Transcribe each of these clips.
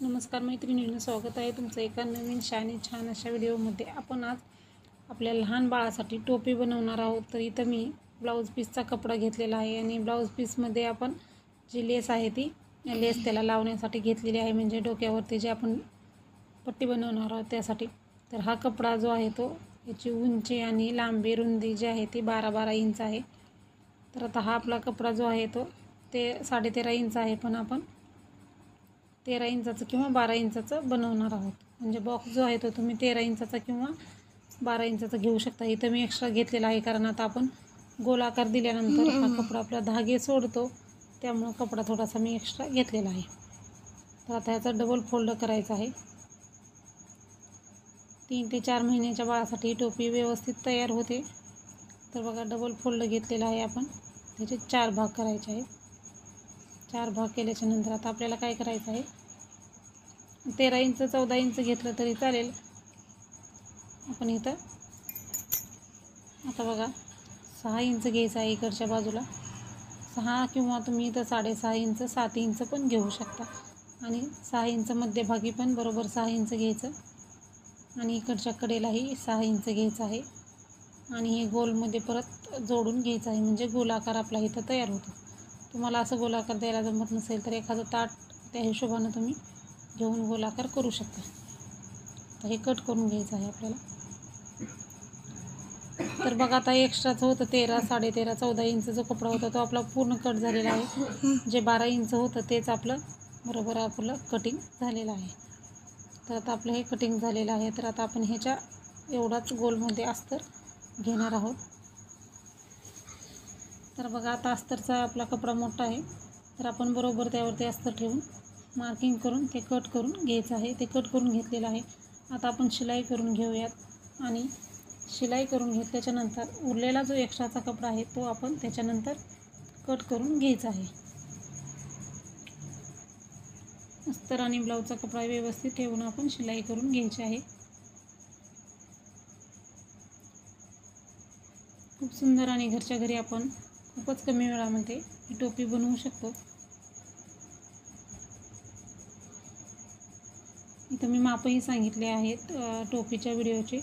नमस्कार मैत्रिणींनो स्वागत आहे तुमचं एका नवीन शाने छान अशा व्हिडिओमध्ये. आपण आज आपल्या लहान बाळासाठी टोपी बनवणार आहोत. तर इथं मी ब्लाऊज पीसचा कपडा घेतलेला आहे आणि ब्लाऊज पीसमध्ये आपण जी लेस आहे ती लेस त्याला लावण्यासाठी घेतलेली आहे. म्हणजे डोक्यावरती जे आपण पट्टी बनवणार आहोत त्यासाठी. तर हा कपडा जो आहे तो याची उंची आणि लांबी रुंदी जी आहे ती बारा बारा इंच आहे. तर आता हा आपला कपडा जो आहे तो ते साडेतेरा इंच आहे. पण आपण तेरा इंचाचं किंवा बारा इंचाचं बनवणार आहोत. म्हणजे बॉक्स जो आहे तो तुम्ही तेरा इंचाचा किंवा बारा इंचाचा घेऊ शकता. इथं मी एक्स्ट्रा घेतलेला आहे कारण आता आपण गोलाकार दिल्यानंतर हा कपडा आपला धागे सोडतो. त्यामुळं कपडा थोडासा मी एक्स्ट्रा घेतलेला आहे. तर आता ह्याचा डबल फोल्ड करायचा आहे. तीन ते चार महिन्याच्या बाळासाठी ही टोपी व्यवस्थित तयार होते. तर बघा डबल फोल्ड घेतलेला आहे आपण. त्याचे चार भाग करायचे आहेत. चार भाग केल्याच्यानंतर आता आपल्याला काय करायचं आहे? तेरा इंच चौदा इंच घेतलं तरी चालेल. आपण इथं आता बघा सहा इंच घ्यायचं आहे इकडच्या बाजूला. सहा किंवा तुम्ही इथं साडेसहा इंच सात इंच पण घेऊ शकता. आणि सहा इंच मध्यभागी पण बरोबर सहा इंच घ्यायचं. आणि इकडच्या कडेलाही सहा इंच घ्यायचं आहे. आणि हे गोलमध्ये परत जोडून घ्यायचं आहे. म्हणजे गोलाकार आपला इथं तयार होतो. तुम्हाला असं गोलाकार द्यायला जमत नसेल तर एखादं ताट त्या हिशोबानं तुम्ही घेऊन गोलाकार करू शकता. तर हे कट करून घ्यायचं आहे आपल्याला. तर बघा आता एक्स्ट्राचं होतं तेरा साडेतेरा चौदा इंच जो कपडा होता तो आपला पूर्ण कट झालेला आहे. जे बारा इंच होतं तेच आपलं बरोबर आपलं कटिंग झालेलं आहे. तर आता आपलं हे कटिंग झालेलं आहे. तर आता आपण ह्याच्या एवढाच गोलमध्ये अस्तर घेणार आहोत. तर बघा आता अस्तरचा आपला कपडा मोठा आहे. तर आपण बरोबर त्यावरती अस्तर ठेवून मार्किंग करून ते कट करून घ्यायचं आहे. ते कट करून घेतलेलं आहे. आता आपण शिलाई करून घेऊयात. आणि शिलाई करून घेतल्याच्यानंतर उरलेला जो एक्स्ट्राचा कपडा आहे तो आपण त्याच्यानंतर कट करून घ्यायचा आहे. अस्तर आणि ब्लाऊजचा कपडा व्यवस्थित ठेवून आपण शिलाई करून घ्यायची आहे. खूप सुंदर आणि घरच्या घरी आपण खूपच कमी वेळामध्ये ही टोपी बनवू शकतो. इथं मी मापही सांगितले आहेत टोपीच्या व्हिडिओचे.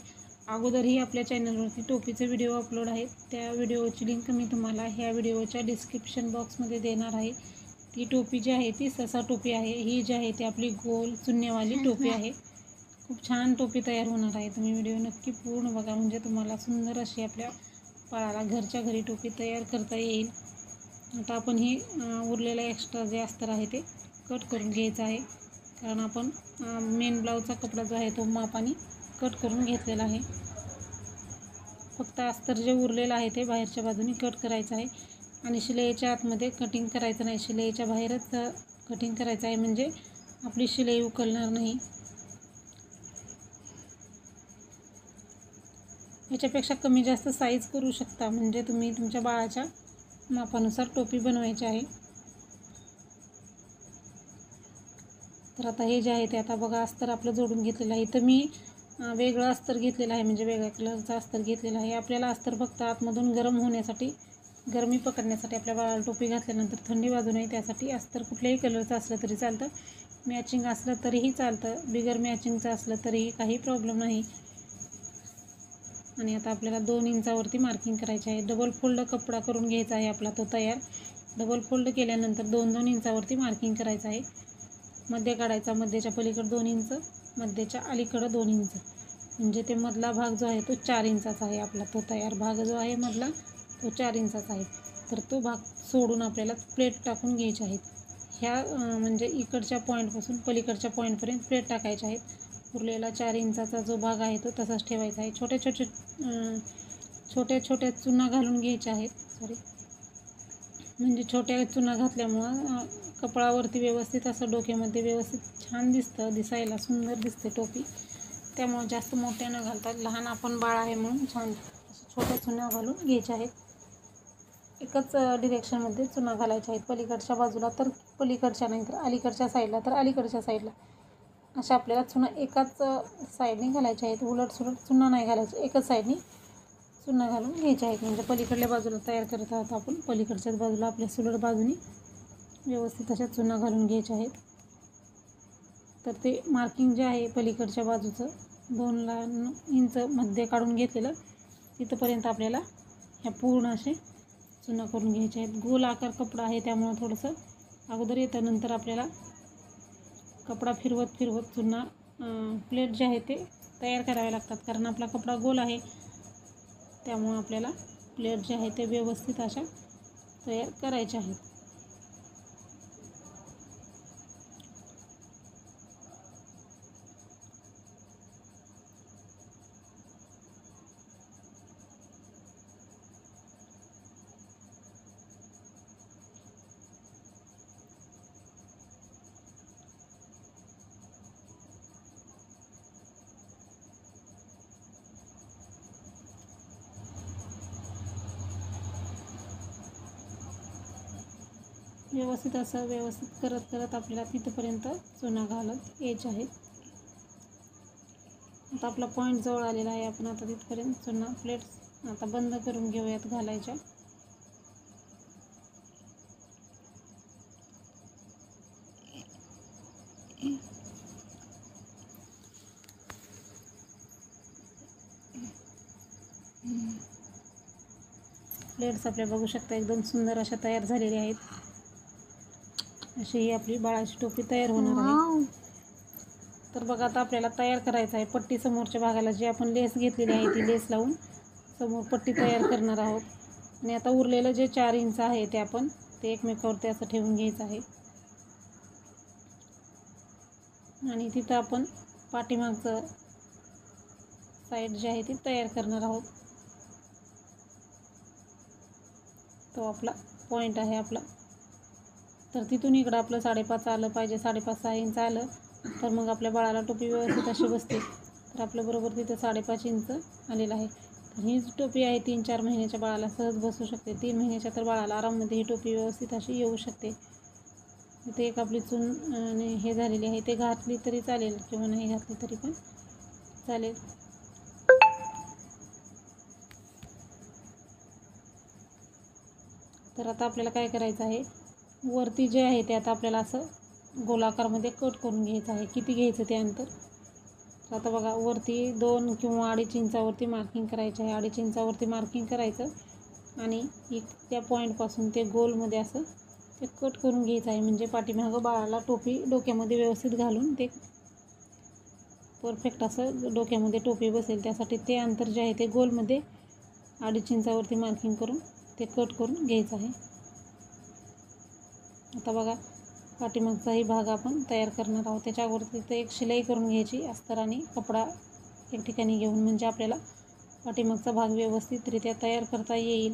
अगोदरही आपल्या चॅनलवरती टोपीचे व्हिडिओ अपलोड आहेत. त्या व्हिडिओची लिंक मी तुम्हाला ह्या व्हिडिओच्या डिस्क्रिप्शन बॉक्समध्ये देणार आहे. ती टोपी जी आहे ती ससा टोपी आहे. ही जी आहे ती आपली गोल चुन्नेवाली टोपी आहे. खूप छान टोपी तयार होणार आहे. तुम्ही व्हिडिओ नक्की पूर्ण बघा. म्हणजे तुम्हाला सुंदर अशी आपल्या बाळाला घरच्या घरी टोपी तयार करता येईल. आता आपण हे उरलेलं एक्स्ट्रा जे अस्तर आहे ते कट करून घ्यायचं आहे. कारण आपण मेन ब्लाऊजचा कपडा जो आहे तो मापाने कट करून घेतलेला आहे. फक्त अस्तर जे उरलेलं आहे ते बाहेरच्या बाजूने कट करायचं आहे. आणि शिलाईच्या आतमध्ये कटिंग करायचं नाही. शिलाईच्या बाहेरच कटिंग करायचं आहे म्हणजे आपली शिलाई उकलणार नाही. याच्यापेक्षा कमी जास्त साईज करू शकता. म्हणजे तुम्ही तुमच्या बाळाच्या मापानुसार टोपी बनवायची आहे. तर आता हे जे आहे ते आता बघा अस्तर आपलं जोडून घेतलेलं आहे. इथं मी वेगळं अस्तर घेतलेलं आहे. म्हणजे वेगळ्या कलरचं अस्तर घेतलेलं आहे. आपल्याला अस्तर फक्त आतमधून गरम होण्यासाठी गरमी पकडण्यासाठी आपल्या बाळाला टोपी घातल्यानंतर थंडी वाजू नये. त्यासाठी अस्तर कुठल्याही कलरचं असलं तरी चालतं. मॅचिंग असलं तरीही चालतं. बिगर मॅचिंगचं असलं तरीही काही प्रॉब्लेम नाही. आणि आता आपल्याला दोन इंचावरती मार्किंग करायचे आहे. डबल फोल्ड कपडा करून घ्यायचा आहे आपला तो तयार. डबल फोल्ड केल्यानंतर दोन दोन इंचावरती मार्किंग करायचं आहे. मध्य काढायचा मध्यच्या पलीकडं दोन इंच मध्येच्या अलीकडं दोन इंच. म्हणजे ते मधला भाग जो आहे तो चार इंचाचा आहे आपला तो तयार भाग जो आहे मधला तो चार इंचाचा आहे. तर तो भाग सोडून आपल्याला प्लेट टाकून घ्यायचे आहेत. ह्या म्हणजे इकडच्या पॉईंटपासून पलीकडच्या पॉईंटपर्यंत प्लेट टाकायच्या आहेत. उरलेला चार इंचाचा जो भाग आहे तो तसाच ठेवायचा आहे. छोटे छोटे छोट्या छोट्या चुना घालून घ्यायच्या आहेत. सॉरी म्हणजे छोट्या चुना घातल्यामुळं कपडावरती व्यवस्थित असं डोक्यामध्ये व्यवस्थित छान दिसतं दिसायला सुंदर दिसते टोपी. त्यामुळं जास्त मोठ्या न घालतात लहान आपण बाळ आहे म्हणून छान छोट्या चुना घालून घ्यायच्या आहेत. एकच डिरेक्शनमध्ये चुना घालायच्या आहेत. पलीकडच्या बाजूला तर पलीकडच्या नाही तर अलीकडच्या साईडला तर अलीकडच्या साईडला अशा आपल्याला चुना एकाच साईडने घालायच्या आहेत. उलट सुलट चुना नाही घालायचं. एकाच साईडने चुना घालून घ्यायचे आहेत. म्हणजे पलीकडल्या बाजूला तयार करत आहोत आपण. पलीकडच्याच बाजूला आपल्या सुलट बाजूने व्यवस्थित अशा चुना घालून घ्यायच्या आहेत. तर ते मार्किंग जे आहे पलीकडच्या बाजूचं दोन लहान इंच मध्ये काढून घेतलेलं तिथंपर्यंत आपल्याला ह्या पूर्ण असे चुना करून घ्यायचे आहेत. गोल आकार कपडा आहे त्यामुळं थोडंसं अगोदर येतं नंतर आपल्याला कपडा फिरवत फिरवत पुन्हा प्लेट जे आहे ते तयार करावे लागतात. कारण आपला कपडा गोल आहे. त्यामुळं आपल्याला प्लेट जे आहे ते व्यवस्थित अशा तयार करायच्या आहेत. व्यवस्थित असं व्यवस्थित करत करत आपल्याला तिथपर्यंत चुना घालत यायचे आहेत. आता आपला पॉईंट जवळ आलेला आहे. आपण आता तिथपर्यंत चुना प्लेट्स आता बंद करून घेऊयात घालायच्या. प्लेट्स आपल्या बघू शकता एकदम सुंदर अशा तयार झालेल्या आहेत. अशी ही आपली बाळाची टोपी तयार होणार आहे. तर बघा आता आपल्याला तयार करायचं आहे. पट्टी समोरच्या भागाला जी आपण लेस घेतलेली आहे ती लेस लावून समोर पट्टी तयार करणार आहोत. आणि आता उरलेलं जे चार इंच आहे ते आपण ते एकमेकावरती असं ठेवून घ्यायचं आहे. आणि तिथं आपण पाठीमागचं साईड जी आहे ती तयार करणार आहोत. तो आपला पॉईंट आहे आपला. तर तिथून इकडं आपलं साडेपाच आलं पाहिजे साडेपाच सहा इंच आलं तर मग आपल्या बाळाला टोपी व्यवस्थित अशी बसते. तर आपलं बरोबर तिथं साडेपाच इंच आलेलं आहे. तर हीच टोपी आहे तीन चार महिन्याच्या बाळाला सहज बसू शकते. तीन महिन्याच्या तर बाळाला आराममध्ये ही टोपी व्यवस्थित अशी येऊ शकते. इथे एक आपली चून आणि हे झालेली आहे. ते घातली तरी चालेल किंवा नाही घातली तरी पण चालेल. तर आता आपल्याला काय करायचं आहे? वरती जे आहे ते आता आपल्याला असं गोलाकारमध्ये कट करून घ्यायचं आहे. किती घ्यायचं ते अंतर? आता बघा वरती दोन किंवा अडीच इंचावरती मार्किंग करायचं आहे. अडीच इंचावरती मार्किंग करायचं आणि एक त्या पॉईंटपासून ते गोलमध्ये असं ते कट करून घ्यायचं आहे. म्हणजे पाठीमागं बाळाला टोपी डोक्यामध्ये व्यवस्थित घालून ते परफेक्ट असं डोक्यामध्ये टोपी बसेल. त्यासाठी ते अंतर जे आहे ते गोलमध्ये अडीच इंचावरती मार्किंग करून ते कट करून घ्यायचं आहे. आता बघा पाठीमागचाही भाग आपण तयार करणार आहोत. त्याच्या अगोदर एक शिलाई करून घ्यायची अस्तर आणि कपडा एक ठिकाणी घेऊन म्हणजे आपल्याला पाठीमागचा भाग व्यवस्थितरित्या तयार करता येईल.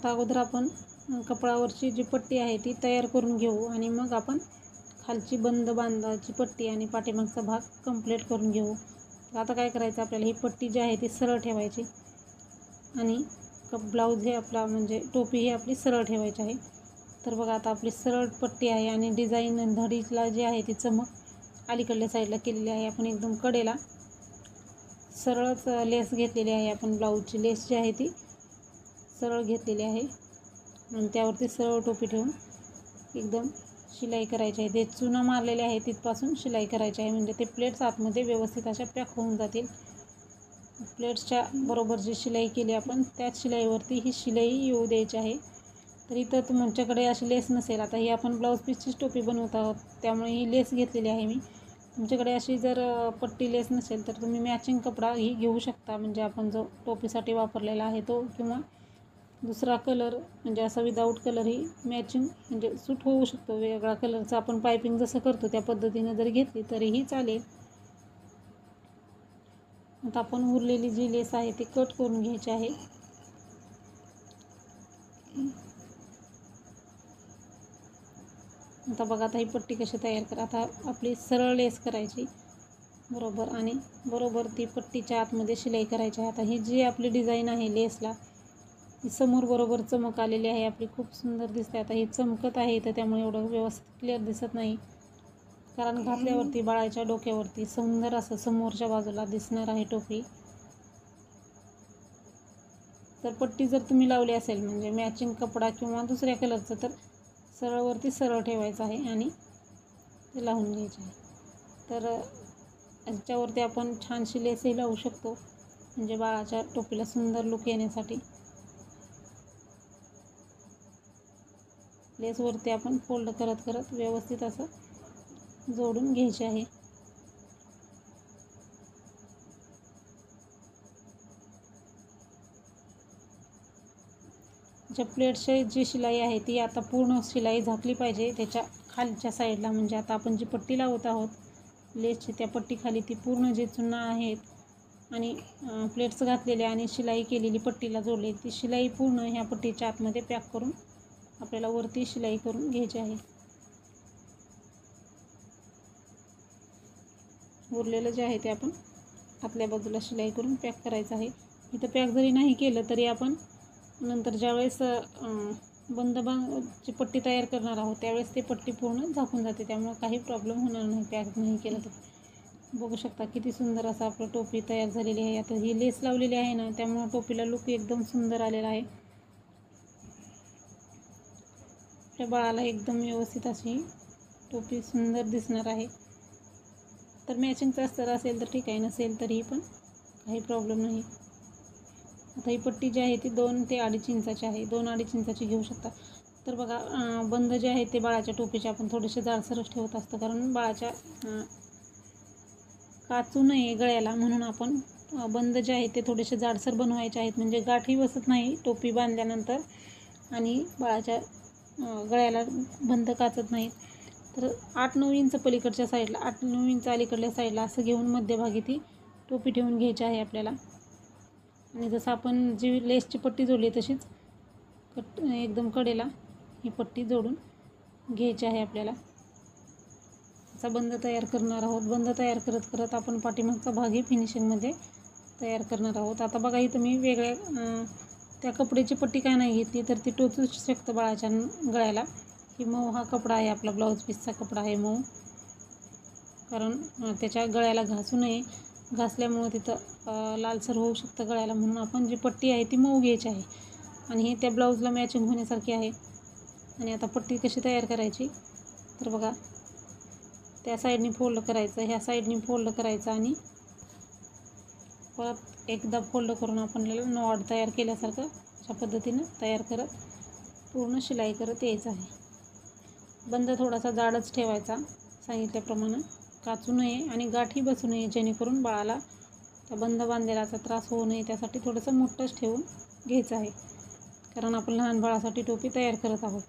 आता अगोदर आपण कपडावरची जी पट्टी आहे ती तयार करून घेऊ आणि मग आपण खालची बंद बांधाची पट्टी आणि पाठीमागचा भाग कंप्लीट करून घेऊ. आता काय करायचं आपल्याला? ही पट्टी जी आहे ती सरळ ठेवायची आणि कप ब्लाऊज हे आपला म्हणजे टोपी ही आपली सरळ ठेवायची आहे. तर बघा आता आपली सरळ पट्टी आहे आणि डिझाईन धडीला जी आहे ती चमक अलीकडल्या साईडला केलेली आहे. आपण एकदम कडेला सरळच लेस घेतलेली आहे आपण ब्लाऊजची. लेस जी आहे ती सरळ घेतलेली आहे. आणि त्यावरती सरळ टोपी ठेवून एकदम शिलाई करायची आहे. ते चुना मारलेले आहे तिथपासून शिलाई करायची आहे. म्हणजे ते प्लेट्स आतमध्ये व्यवस्थित अशा पॅक होऊन जातील. प्लेट्सच्या बरोबर जी शिलाई केली आपण त्याच शिलाईवरती ही शिलाई येऊ द्यायची आहे. तर इथं तुमच्याकडे अशी लेस नसेल. आता ही आपण ब्लाऊज पीसचीच टोपी बनवत आहोत. त्यामुळे ही लेस घेतलेली आहे मी. तुमच्याकडे अशी जर पट्टी लेस नसेल तर तुम्ही मॅचिंग कपडा ही घेऊ शकता. म्हणजे आपण जो टोपीसाठी वापरलेला आहे तो किंवा दुसरा कलर म्हणजे असा विदाऊट कलरही मॅचिंग म्हणजे सूट होऊ शकतो. वेगळा कलरचा आपण पायपिंग जसं करतो त्या पद्धतीनं जरी घेतली तरीही चालेल. आता आपण उरलेली जी लेस आहे ती कट करून घ्यायची आहे. आता बघा आता ही पट्टी कशी तयार करा. आता आपली सरळ लेस करायची. बरोबर. आणि बरोबर ती पट्टीच्या आतमध्ये शिलाई करायची आहे. आता ही जी आपली डिझाईन आहे लेसला समोर बरोबर चमक आलेली आहे. आपली खूप सुंदर दिसते. आता हे चमकत आहे तर त्यामुळे एवढं व्यवस्थित क्लिअर दिसत नाही. कारण घातल्यावरती बाळाच्या डोक्यावरती सुंदर असं समोरच्या बाजूला दिसणार आहे टोपी. तर पट्टी जर तुम्ही लावली असेल म्हणजे मॅचिंग कपडा किंवा दुसऱ्या कलरचं तर सरळवरती सरळ ठेवायचं आहे आणि ते लावून घ्यायचे आहे. तर याच्यावरती आपण छानशी लेसही लावू शकतो. म्हणजे बाळाच्या टोपीला सुंदर लुक येण्यासाठी. लेसवरती आपण फोल्ड करत करत व्यवस्थित असं जोडून घ्यायचे आहे. ज्या प्लेटची जी शिलाई आहे ती आता पूर्ण शिलाई झाकली पाहिजे. त्याच्या खालच्या साईडला म्हणजे आता आपण जी पट्टी लावत आहोत लेसची त्या पट्टीखाली ती पूर्ण जे चुना आहेत आणि प्लेट्स घातलेले आणि शिलाई केलेली पट्टीला जोडली ती शिलाई पूर्ण ह्या पट्टीच्या आतमध्ये पॅक करून आपल्याला वरती शिलाई करून घ्यायची आहे. उरलेलं जे आहे ते आपण आतल्या बाजूला शिलाई करून पॅक करायचं आहे. इथं पॅक जरी नाही केलं तरी आपण नंतर ज्यावेळेस बंद ची पट्टी तयार करणार आहोत त्यावेळेस ते पट्टी पूर्ण झाकून जाते. त्यामुळे काही प्रॉब्लेम होणार नाही पॅक नाही केलं तर. बघू शकता किती सुंदर असं आपलं टोपी तयार झालेली आहे. आता ही लेस लावलेली आहे ना त्यामुळं टोपीला लुक एकदम सुंदर आलेला आहे. आपल्या बाळाला एकदम व्यवस्थित अशी टोपी सुंदर दिसणार आहे. तर मॅचिंगचा अस्तर असेल तर ठीक आहे नसेल तरीही पण काही प्रॉब्लेम नाही. आता ही पट्टी जी आहे ती दोन ते अडीच इंचाची आहे. दोन अडीच इंचाची घेऊ शकता. तर बघा बंद जे आहे ते बाळाच्या टोपीचे आपण थोडेसे जाडसरच ठेवत असतो. कारण बाळाच्या काचू नये गळ्याला म्हणून आपण बंद जे आहे ते थोडेसे जाडसर बनवायचे आहेत. म्हणजे गाठी बसत नाही टोपी बांधल्यानंतर आणि बाळाच्या गळ्याला बंद काचत नाहीत. तर आठ नऊ इंच पलीकडच्या साईडला आठ नऊ इंच अलीकडल्या साईडला असं घेऊन मध्यभागी ती टोपी ठेवून घ्यायची आहे आपल्याला. आणि जसं आपण जी लेसची पट्टी जोडली तशीच कट एकदम कडेला ही पट्टी जोडून घ्यायची आहे आपल्याला. असा बंद तयार करणार आहोत. बंद तयार करत करत आपण पाठीमागचा भागही फिनिशिंगमध्ये तयार करणार आहोत. आता बघा इथं मी वेगळ्या त्या कपड्याची पट्टी काय नाही घेतली तर ती टोचूच शकतं बाळाच्या गळ्याला. की मऊ हा कपडा आहे आपला ब्लाऊज पीसचा कपडा आहे मऊ. कारण त्याच्या गळ्याला घासू नये. घासल्यामुळं तिथं लालसर होऊ शकतं गळ्याला म्हणून आपण जी पट्टी आहे ती मऊ घ्यायची आहे. आणि हे त्या ब्लाऊजला मॅचिंग होण्यासारखी आहे. आणि आता पट्टी कशी तयार करायची? तर बघा त्या साईडनी फोल्ड करायचं ह्या साईडनी फोल्ड करायचं आणि परत एकदा फोल्ड करून आपण नॉड तयार केल्यासारखं अशा पद्धतीनं तयार करत पूर्ण शिलाई करत यायचं आहे. बंद थोडासा जाडच ठेवायचा सांगितल्याप्रमाणे. काचू नये आणि गाठी बसू नये जेणेकरून बाळाला त्या बंद बांधलेलाचा त्रास होऊ नये त्यासाठी थोडंसं मोठंच ठेवून घ्यायचं आहे. कारण आपण लहान बाळासाठी टोपी तयार करत आहोत.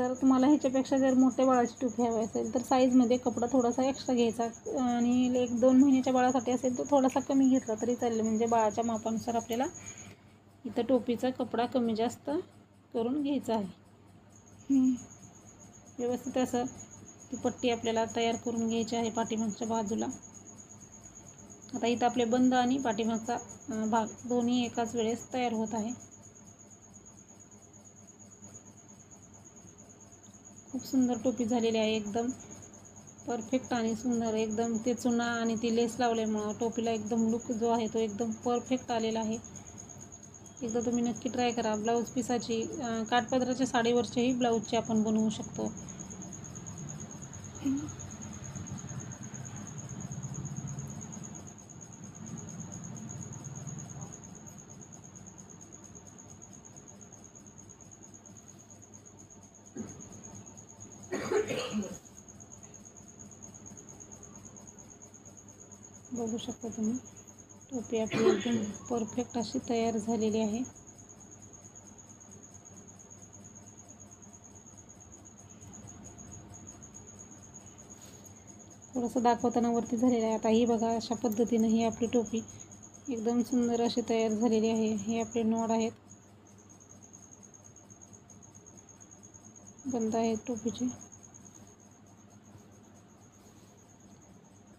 तर तुम्हाला ह्याच्यापेक्षा जर मोठ्या बाळाची टोपी हवी असेल तर साईजमध्ये कपडा थोडासा एक्स्ट्रा घ्यायचा. आणि एक दोन महिन्याच्या बाळासाठी असेल तर थोडासा कमी घेतला तरी चालेल. म्हणजे बाळाच्या मापानुसार आपल्याला इथं टोपीचा कपडा कमी जास्त करून घ्यायचा आहे. व्यवस्थित असं ती पट्टी आपल्याला तयार करून घ्यायची आहे पाठीमागच्या बाजूला. आता इथं आपले बंद आणि पाठीमागचा भाग दोन्ही एकाच वेळेस तयार होत आहे. खूप सुंदर टोपी झालेली आहे एकदम. परफेक्ट आणि सुंदर एकदम ते चुना आणि ती लेस लावल्यामुळं टोपीला एकदम लुक जो आहे तो एकदम परफेक्ट आलेला आहे. एकदा तुम्ही नक्की ट्राय करा. ब्लाऊज पिसाची काठपदराच्या साडीवरचेही ब्लाऊजचे आपण बनवू शकतो. बघू शकता तुम्ही. टोपी आपली एकदम परफेक्ट अशी तयार झालेली आहे. थोडंसं दाखवताना वरती झालेलं आहे. आता ही बघा अशा पद्धतीनं ही आपली टोपी एकदम सुंदर अशी तयार झालेली आहे. हे आपले नोड आहेत. बंद आहे टोपीचे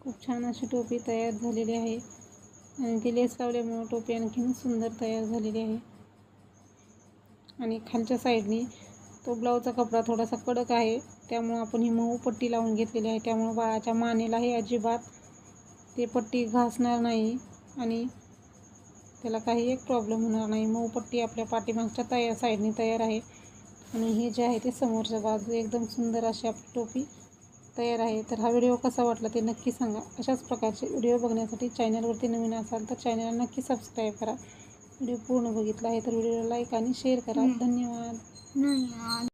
खूप छान अशी टोपी तयार झालेली आहे. आणि ती लेस लावल्यामुळं टोपी आणखीन सुंदर तयार झालेली आहे. आणि खालच्या साईडनी तो ब्लाऊजचा कपडा थोडासा कडक आहे. त्यामुळं आपण ही मऊ पट्टी लावून घेतलेली आहे. त्यामुळं बाळाच्या मानेलाही अजिबात ते पट्टी घासणार नाही आणि त्याला काही एक प्रॉब्लेम होणार नाही. मऊ पट्टी आपल्या पाठीमागच्या तयार साईडनी तयार आहे. आणि हे जे आहे ते समोरच्या बाजू एकदम सुंदर अशी आपली टोपी तयार आहे. तर हा व्हिडिओ कसा वाटला ते नक्की सांगा. अशाच प्रकारचे व्हिडिओ बघण्यासाठी चॅनलवरती नवीन असाल तर चॅनलला नक्की सबस्क्राईब करा. व्हिडिओ पूर्ण बघितला आहे तर व्हिडिओला लाईक आणि शेअर करा. धन्यवाद. नाही